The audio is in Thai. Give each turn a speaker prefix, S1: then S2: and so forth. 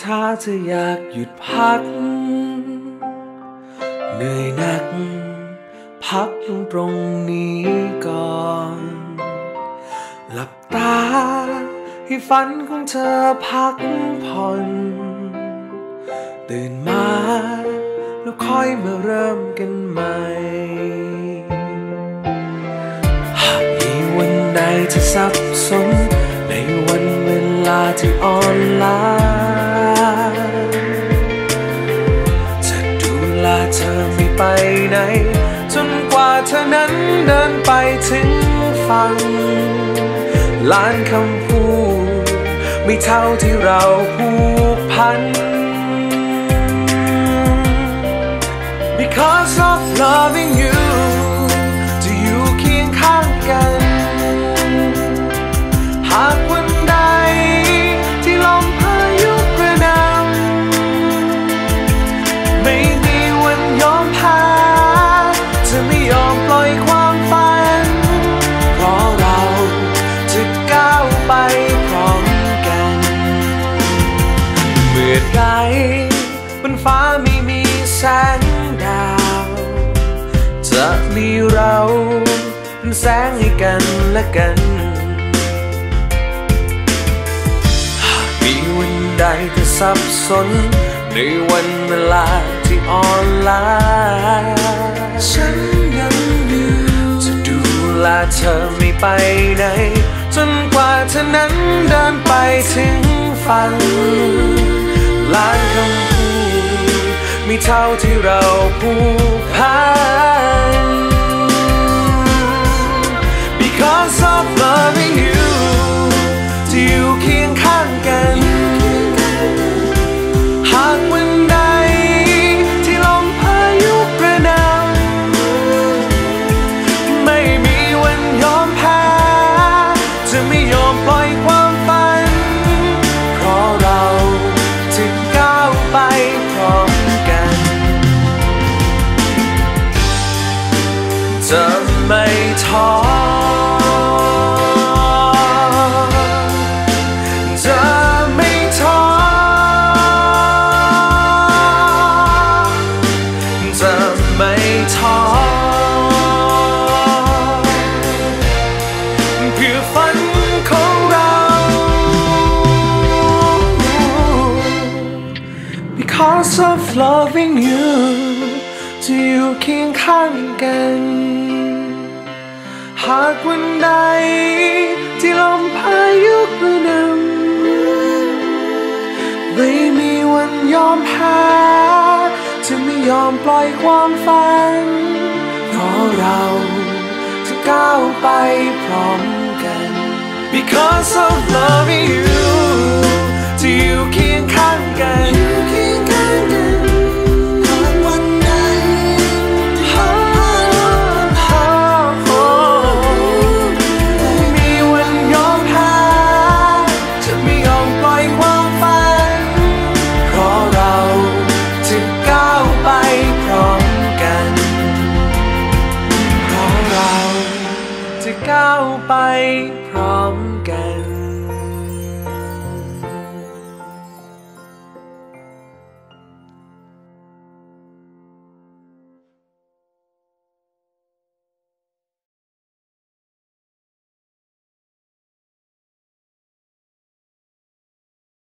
S1: ถ้าเธออยากหยุดพัก เหนื่อยหนัก พักลงตรงนี้ก่อน หลับตา ให้ฝันของเธอพักผ่อน ตื่นมา แล้วค่อยมาเริ่มกันใหม่ หากมีวันใดที่สับสนในวันเวลา ที่อ่อนล้าจะดูแลเธอไม่ไปไหน จนกว่าเธอนั้นเดินไปถึงฟังล้านคำพูดไม่เท่าที่เราผูกพัน Because of loving you จะอยู่เคียงข้าง ไม่มีวันยอมแพ้จะไม่ยอมปล่อยความฝัน เพราะเราจะก้าวไปพร้อมกัน เมื่อใดบนฟ้าไม่มีแสงดาว จะมีเราเป็นแสงให้กันและกันหากมีวันใดที่สับสน ในวันเวลาที่อ่อนล้าฉันยังอยู่จะดูแลเธอไม่ไปไหน จนกว่าเธอนั้นเดินไปถึงฝันล้านคำพูดมีเท่าที่เราผูกพัน จะไม่ยอมปล่อยความฝัน เพราะเราจะก้าวไปพร้อมกันจะไม่ท้อ Because of loving you จะอยู่เคียงข้างกัน หากวันใด ที่ลมพายุกระหนำไม่มีวันยอมแพ้จะไม่ยอมปล่อยความฝัน เพราะเราจะก้าวไปพร้อมกัน Because of loving you ที่อยู่เคียงข้างกัน